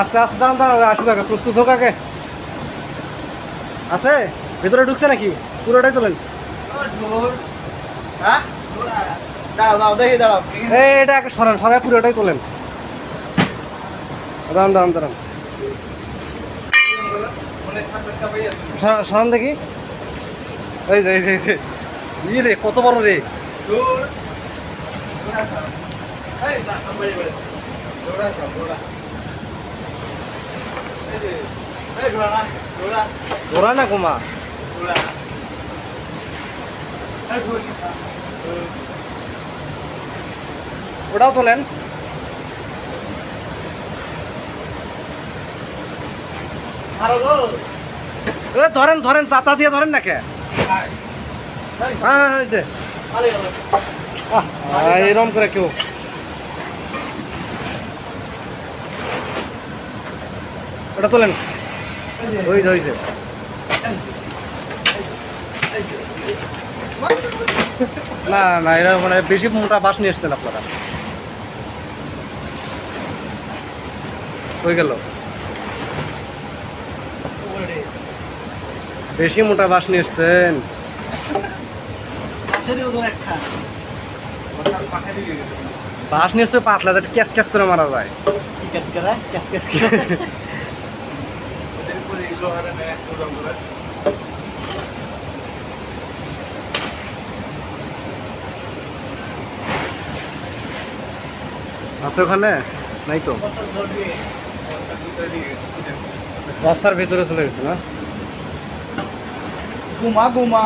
আস্তে আস্তে দাঁড়ান দাঁড়ান আসুক আগে প্রস্তুত হোক আগে। আছে? ভেতরে ঢুকছে নাকি? পুরোটাই তোলেন। হ্যাঁ? এটা আগে সরান সরাই পুরোটাই তোলেন। দাঁড়ান দাঁড়ান দাঁড়ান। সরান দেখি। এই যে এই যে ই রে কত বড় রে। ঘোরা না কমা ওটাও তোলেন? ধরেন ধরেন চাতা দিয়ে ধরেন না কে হ্যাঁ হ্যাঁ হয়েছে। এরম করে কেউ ওটা তোলেন। হয়েছে না না, এরা মানে বেশি মোটা বাস নিয়ে এসছেন আপনারা। হয়ে গেল। বেশি মোটা বাস নিয়ে এসছেন। বাস নিয়ে এসছে পাতলা ক্যাচ ক্যাচ করে মারা যায়। আছে ওখানে? নাই তো। রাস্তার ভেতরে চলে গেছে না? গুমা ঘুমা